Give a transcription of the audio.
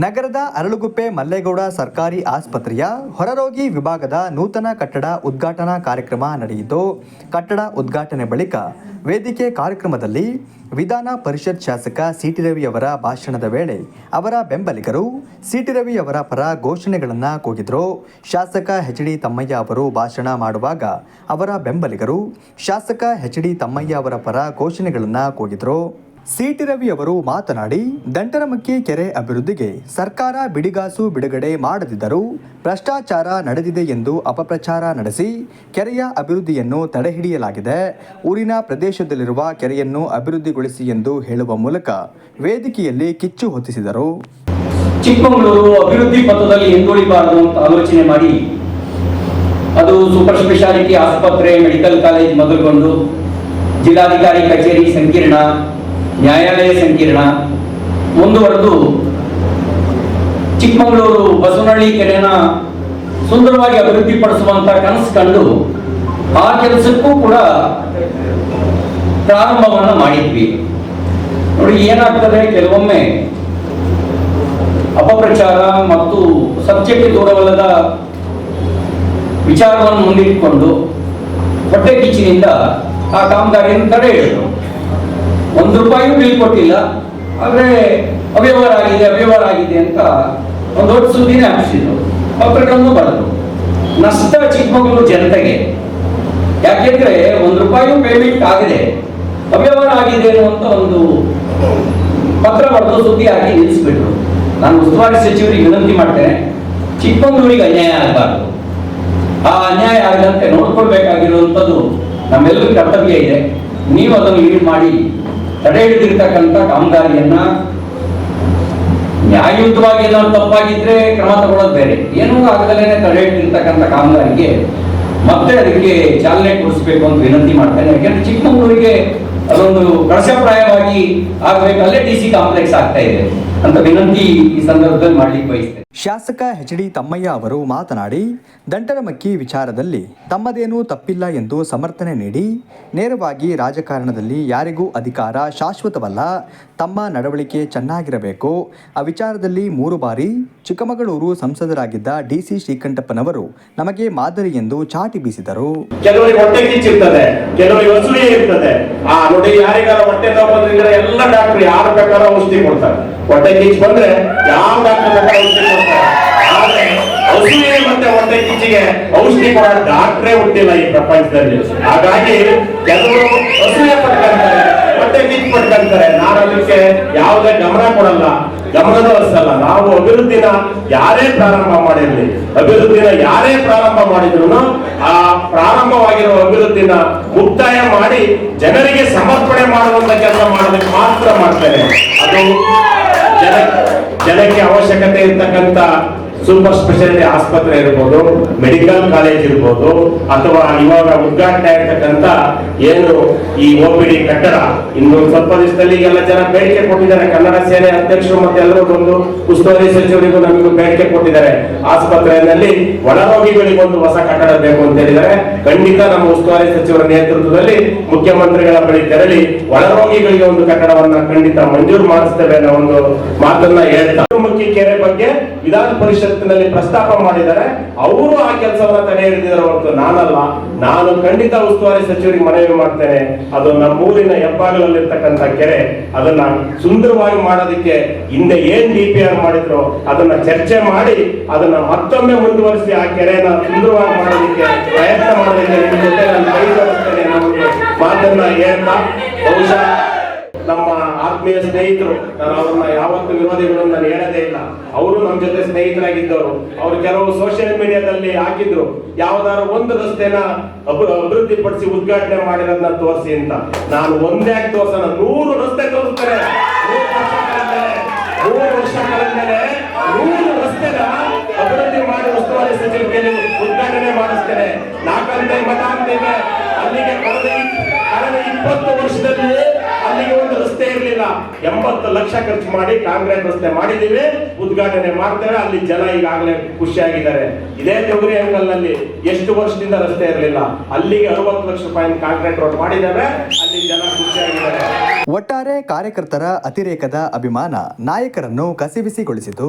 ನಗರದ ಅರಳುಗುಪ್ಪೆ ಮಲ್ಲೇಗೌಡ ಸರ್ಕಾರಿ ಆಸ್ಪತ್ರೆಯ ಹೊರರೋಗಿ ವಿಭಾಗದ ನೂತನ ಕಟ್ಟಡ ಉದ್ಘಾಟನಾ ಕಾರ್ಯಕ್ರಮ ನಡೆಯಿತು. ಕಟ್ಟಡ ಉದ್ಘಾಟನೆ ಬಳಿಕ ವೇದಿಕೆ ಕಾರ್ಯಕ್ರಮದಲ್ಲಿ ವಿಧಾನ ಪರಿಷತ್ ಶಾಸಕ ಸಿಟಿ ರವಿ ಅವರ ಭಾಷಣದ ವೇಳೆ ಅವರ ಬೆಂಬಲಿಗರು ಸಿಟಿ ರವಿ ಅವರ ಪರ ಘೋಷಣೆಗಳನ್ನು ಕೂಗಿದರು. ಶಾಸಕ ಎಚ್ ಡಿ ತಮ್ಮಯ್ಯ ಅವರು ಭಾಷಣ ಮಾಡುವಾಗ ಅವರ ಬೆಂಬಲಿಗರು ಶಾಸಕ ಎಚ್ ಡಿ ತಮ್ಮಯ್ಯ ಅವರ ಪರ ಘೋಷಣೆಗಳನ್ನು ಕೂಗಿದ್ರು. ಸಿಟಿ ರವಿ ಅವರು ಮಾತನಾಡಿ ದಂಟರಮಕ್ಕಿ ಕೆರೆ ಅಭಿವೃದ್ಧಿಗೆ ಸರ್ಕಾರ ಬಿಡಿಗಾಸು ಬಿಡುಗಡೆ ಮಾಡದಿದ್ದರೂ ಭ್ರಷ್ಟಾಚಾರ ನಡೆದಿದೆ ಎಂದು ಅಪಪ್ರಚಾರ ನಡೆಸಿ ಕೆರೆಯ ಅಭಿವೃದ್ಧಿಯನ್ನು ತಡೆಹಿಡಿಯಲಾಗಿದೆ. ಊರಿನ ಪ್ರದೇಶದಲ್ಲಿರುವ ಕೆರೆಯನ್ನು ಅಭಿವೃದ್ಧಿಗೊಳಿಸಿ ಎಂದು ಹೇಳುವ ಮೂಲಕ ವೇದಿಕೆಯಲ್ಲಿ ಕಿಚ್ಚು ಹೊತ್ತಿಸಿದರು. ಚಿಕ್ಕಮಗಳೂರು ಅಭಿವೃದ್ಧಿ ಪಥದಲ್ಲಿ ಹಿಂದುಳಿಬಾರದು ಅಂತ ಆಲೋಚನೆ ಮಾಡಿ, ಅದು ಸೂಪರ್ ಸ್ಪೆಷಾಲಿಟಿ ಆಸ್ಪತ್ರೆ, ಮೆಡಿಕಲ್ ಕಾಲೇಜ್ ಮೊದಲುಗೊಂಡು ಜಿಲ್ಲಾಧಿಕಾರಿ ಕಚೇರಿ ಸಂಕೀರ್ಣ ನ್ಯಾಯಾಲಯ ಸಂಕೀರ್ಣ. ಮುಂದುವರೆದು ಚಿಕ್ಕಮಗಳೂರು ಬಸವನಹಳ್ಳಿ ಕೆರೆನ ಸುಂದರವಾಗಿ ಅಭಿವೃದ್ಧಿ ಪಡಿಸುವಂತ ಕನಸು ಕಂಡು ಆ ಕೆಲಸಕ್ಕೂ ಕೂಡ ಪ್ರಾರಂಭವನ್ನ ಮಾಡಿದ್ವಿ. ನೋಡಿ, ಏನಾಗ್ತದೆ? ಕೆಲವೊಮ್ಮೆ ಅಪಪ್ರಚಾರ ಮತ್ತು ಸತ್ಯಕ್ಕೆ ದೂರವಲ್ಲದ ವಿಚಾರವನ್ನು ಮುಂದಿಟ್ಟುಕೊಂಡು ಹೊಟ್ಟೆ ಕಿಚ್ಚಿನಿಂದ ಆ ಕಾಮಗಾರಿಯನ್ನು ತಡೆ ಒಂದು ರೂಪಾಯಿಯೂ ಬಿಲ್ ಕೊಟ್ಟಿಲ್ಲ. ಆದರೆ ಅವ್ಯವಹಾರ ಆಗಿದೆ ಅವ್ಯವಹಾರ ಆಗಿದೆ ಅಂತ ಒಂದು ದೊಡ್ಡ ಸುದ್ದಿನೇ ಹಾಕಿಸಿದ್ರು ಪತ್ರಗಳನ್ನು ಬರೆದ್ರು. ನಷ್ಟ ಚಿಕ್ಕಮಗಳೂರು ಜನತೆಗೆ. ಯಾಕೆಂದ್ರೆ ಒಂದು ರೂಪಾಯಿಯೂ ಪೇಮೆಂಟ್ ಆಗದೆ. ಅವ್ಯವಹಾರ ಆಗಿದೆ ಅನ್ನುವಂತ ಒಂದು ಪತ್ರ ಬರೆದು ಸುದ್ದಿ ಹಾಕಿ ನಿಲ್ಲಿಸ್ಬಿಟ್ರು. ನಾನು ಉಸ್ತುವಾರಿ ಸಚಿವರಿಗೆ ವಿನಂತಿ ಮಾಡ್ತೇನೆ, ಚಿಕ್ಕಮಗಳೂರಿಗೆ ಅನ್ಯಾಯ ಆಗಬಾರ್ದು. ಆ ಅನ್ಯಾಯ ಆಗದಂತೆ ನೋಡ್ಕೊಳ್ಬೇಕಾಗಿರುವಂಥದ್ದು ನಮ್ಮೆಲ್ಲರೂ ಕರ್ತವ್ಯ ಇದೆ. ನೀವು ಅದನ್ನು ಲೀಡ್ ಮಾಡಿ. ತಡೆ ಹಿಡಿದಿರ್ತಕ್ಕಂಥ ಕಾಮಗಾರಿಯನ್ನ ನ್ಯಾಯಯುತವಾಗಿ ಏನಾದ್ರು ತಪ್ಪಾಗಿದ್ರೆ ಕ್ರಮ ತಗೊಳ್ಳೋದು ಬೇರೆ. ಏನೂ ಆಗದಲ್ಲೇ ತಡೆ ಹಿಡಿದಿರ್ತಕ್ಕಂಥ ಕಾಮಗಾರಿಗೆ ಮತ್ತೆ ಅದಕ್ಕೆ ಚಾಲನೆ ಕೊಡಿಸ್ಬೇಕು ಅಂತ ವಿನಂತಿ ಮಾಡ್ತೇನೆ ಯಾಕೆಂದ್ರೆ ಚಿಕ್ಕಮಗಳೂರಿಗೆ ಅದೊಂದು ಕಳಶಪ್ರಾಯವಾಗಿ ಆಗ್ಬೇಕು. ಅಲ್ಲೇ ಡಿ ಸಿ ಕಾಂಪ್ಲೆಕ್ಸ್ ಆಗ್ತಾ ಇದೆ. ಅಂತ ವಿನಂತಿ ಈ ಸಂದರ್ಭದಲ್ಲಿ ಮಾಡಲಿಕ್ಕೆ ಬಯಸ್ತೇನೆ. ಶಾಸಕ ಎಚ್ ಡಿ ತಮ್ಮಯ್ಯ ಅವರು ಮಾತನಾಡಿ ದಂಟರಮಕ್ಕಿ ವಿಚಾರದಲ್ಲಿ ತಮ್ಮದೇನೂ ತಪ್ಪಿಲ್ಲ ಎಂದು ಸಮರ್ಥನೆ ನೀಡಿ ನೇರವಾಗಿ ರಾಜಕಾರಣದಲ್ಲಿ ಯಾರಿಗೂ ಅಧಿಕಾರ ಶಾಶ್ವತವಲ್ಲ ತಮ್ಮ ನಡವಳಿಕೆ ಚೆನ್ನಾಗಿರಬೇಕು. ಆ ವಿಚಾರದಲ್ಲಿ ಮೂರು ಬಾರಿ ಚಿಕ್ಕಮಗಳೂರು ಸಂಸದರಾಗಿದ್ದ ಡಿ ಸಿ ಶ್ರೀಕಂಠಪ್ಪನವರು ನಮಗೆ ಮಾದರಿ ಎಂದು ಚಾಟಿ ಬೀಸಿದರು. ಕೆಲವರಿಗೆ ಹೊಟ್ಟೆ ಕಿಚ್ಚಿರ್ತದೆ ಕೆಲವರಿಗೆ ಇರ್ತದೆ. ಆ ನೋಡಿ ಯಾರಿಗಾರ ಹೊಟ್ಟೆ ಎಲ್ಲ ಎಲ್ಲ ಡಾಕ್ಟರ್ ಯಾರ ಪ್ರಕಾರ ಔಷಧಿ ಕೊಡ್ತಾರೆ? ಹೊಟ್ಟೆ ಕಿಚ್ಚು ಬಂದ್ರೆ ಯಾವ ಡಾಕ್ಟರ್ ಪ್ರಕಾರ ಔಷಧಿ ಕೊಡ್ತಾರೆ? ಆದ್ರೆ ಮತ್ತೆ ಹೊಟ್ಟೆ ಕಿಚ್ಚಿಗೆ ಔಷಧಿ ಕೊಡೋ ಡಾಕ್ಟ್ರೇ ಹುಟ್ಟಿಲ್ಲ ಈ ಪ್ರಪಂಚದಲ್ಲಿ. ಹಾಗಾಗಿ ಕೆಲವರು ಹಸುವೆ ಪಡ್ಕೊಂತಾರೆ. ಹೊಟ್ಟೆ ಬೀಚ್ ಪಡ್ಕೊಂತಾರೆ ನಾನು ಅದಕ್ಕೆ ಯಾವುದೇ ಗಮನ ಕೊಡಲ್ಲ. ಗಮನದ ಹರಿಸಲ್ಲ. ನಾವು ಅಭಿವೃದ್ಧಿನ ಯಾರೇ ಪ್ರಾರಂಭ ಮಾಡಿರಲಿ, ಅಭಿವೃದ್ಧಿನ ಯಾರೇ ಪ್ರಾರಂಭ ಮಾಡಿದ್ರು ಆ ಪ್ರಾರಂಭವಾಗಿರುವ ಅಭಿವೃದ್ಧಿನ ಮುಕ್ತಾಯ ಮಾಡಿ ಜನರಿಗೆ ಸಮರ್ಪಣೆ ಮಾಡುವಂತ ಕೆಲಸ ಮಾಡೋದಕ್ಕೆ ಮಾತ್ರ ಮಾಡ್ತೇನೆ. ಅದು ಜನ ಜನಕ್ಕೆ ಅವಶ್ಯಕತೆ ಇರ್ತಕ್ಕಂಥ ಸೂಪರ್ ಸ್ಪೆಷಾಲಿಟಿ ಆಸ್ಪತ್ರೆ ಇರ್ಬೋದು ಮೆಡಿಕಲ್ ಕಾಲೇಜ್ ಇರ್ಬೋದು, ಅಥವಾ ಇವಾಗ ಉದ್ಘಾಟನೆ ಏನು ಈ ಒ ಪಿ ಡಿ ಕಟ್ಟಡ, ಇನ್ನೊಂದು ಸ್ವಲ್ಪ ದಿವಸದಲ್ಲಿ ಎಲ್ಲ ಜನ ಬೇಡಿಕೆ ಕೊಟ್ಟಿದ್ದಾರೆ. ಕನ್ನಡ ಸೇನೆ ಅಧ್ಯಕ್ಷರು ಮತ್ತೆ ಎಲ್ಲರೂ ಬಂದು ಉಸ್ತುವಾರಿ ಸಚಿವರಿಗೂ ನಮಗೂ ಬೇಡಿಕೆ ಕೊಟ್ಟಿದ್ದಾರೆ. ಆಸ್ಪತ್ರೆಯಲ್ಲಿ ಒಳರೋಗಿಗಳಿಗೊಂದು ಹೊಸ ಕಟ್ಟಡ ಬೇಕು ಅಂತ ಹೇಳಿದರೆ ಖಂಡಿತ ನಮ್ಮ ಉಸ್ತುವಾರಿ ಸಚಿವರ ನೇತೃತ್ವದಲ್ಲಿ ಮುಖ್ಯಮಂತ್ರಿಗಳ ಬಳಿ ತೆರಳಿ ಒಳರೋಗಿಗಳಿಗೆ ಒಂದು ಕಟ್ಟಡವನ್ನ ಖಂಡಿತ ಮಂಜೂರು ಮಾಡಿಸ್ತೇವೆ ಅನ್ನೋ ಒಂದು ಮಾತನ್ನ ಹೇಳ್ತಾ ಕೆರೆ ಬಗ್ಗೆ ವಿಧಾನ ಪರಿಷತ್ತಿನಲ್ಲಿ ಪ್ರಸ್ತಾಪ ಮಾಡಿದರೆ ಅವರು ಆ ಕೆಲಸವನ್ನ ತಡೆ ಹಿಡಿದಿದ್ದಾರೆ ಹೊರತು ನಾನಲ್ಲ. ನಾನು ಖಂಡಿತ ಉಸ್ತುವಾರಿ ಸಚಿವರಿಗೆ ಮನವಿ ಮಾಡ್ತೇನೆ. ಅದು ನಮ್ಮೂರಿನ ಹೆಬ್ಬಾಗಲಲ್ಲಿರ್ತಕ್ಕಂಥ ಕೆರೆ. ಅದನ್ನ ಸುಂದರವಾಗಿ ಮಾಡೋದಕ್ಕೆ ಹಿಂದೆ ಏನ್ ಡಿ ಪಿ ಆರ್ ಮಾಡಿದ್ರು ಅದನ್ನ ಚರ್ಚೆ ಮಾಡಿ ಅದನ್ನ ಮತ್ತೊಮ್ಮೆ ಮುಂದುವರಿಸಿ ಆ ಕೆರೆನ ಸುಂದರವಾಗಿ ಮಾಡೋದಕ್ಕೆ ಪ್ರಯತ್ನ ಮಾಡೋದಕ್ಕೆ ನಿಮ್ಮ ಜೊತೆ ನಾನು ಮಾತನ್ನ ಹೇಳ್ತಾ ಬಹುಶಃ ನಮ್ಮ ಆತ್ಮೀಯ ಸ್ನೇಹಿತರು, ನಾನು ಅವ್ರನ್ನ ಯಾವತ್ತು ವಿರೋಧಿಗಳು ನಾನು ಹೇಳದೇ ಇಲ್ಲ. ಅವರು ನಮ್ಮ ಜೊತೆ ಸ್ನೇಹಿತರಾಗಿದ್ದವರು. ಅವರು ಕೆಲವು ಸೋಷಿಯಲ್ ಮೀಡಿಯಾದಲ್ಲಿ ಹಾಕಿದ್ರು. ಯಾವ್ದಾದ್ರು ಒಂದು ರಸ್ತೆನ ಅಭಿ ಅಭಿವೃದ್ಧಿ ಪಡಿಸಿ ಉದ್ಘಾಟನೆ ಮಾಡಿರೋದನ್ನ ತೋರಿಸಿ ಅಂತ. ನಾನು ಒಂದೇ ತೋರ್ಸೋಣ. ನೂರು ರಸ್ತೆ ತೋರಿಸ್ತಾರೆ. ವರ್ಷ ನೂರು ರಸ್ತೆನ ಅಭಿವೃದ್ಧಿ ಮಾಡಿ ಉಸ್ತುವಾರಿ ಉದ್ಘಾಟನೆ ಮಾಡಿಸ್ತೇನೆ. ಅಂತಿದೆ ಅಲ್ಲಿಗೆ ಕಳೆದ ಕಳೆದ ಇಪ್ಪತ್ತು ವರ್ಷದಲ್ಲಿ ಇರಲಿಲ್ಲ. ಎಂಬತ್ತು ಲಕ್ಷ ಖರ್ಚು ಮಾಡಿ ಕಾಂಗ್ರೆಸ್ ರಸ್ತೆ ಮಾಡಿದೀವಿ ಉದ್ಘಾಟನೆ ಮಾಡ್ತೇವೆ ಅಲ್ಲಿ ಜನ ಈಗಾಗಲೇ ಖುಷಿಯಾಗಿದ್ದಾರೆ. ಇದೇ ತೊಗರಿ ಅಂಗಲ್ನಲ್ಲಿ ಎಷ್ಟು ವರ್ಷದಿಂದ ರಸ್ತೆ ಇರಲಿಲ್ಲ. ಅಲ್ಲಿಗೆ ಅರವತ್ತು ಲಕ್ಷ ರೂಪಾಯಿ ಕಾಂಕ್ರೀಟ್ ರೋಡ್ ಮಾಡಿದ್ದೇವೆ, ಅಲ್ಲಿ ಜನ ಖುಷಿಯಾಗಿದ್ದಾರೆ. ಒಟ್ಟಾರೆ ಕಾರ್ಯಕರ್ತರ ಅತಿರೇಕದ ಅಭಿಮಾನ ನಾಯಕರನ್ನು ಕಸಿವಿಸಿಗೊಳಿಸಿತು.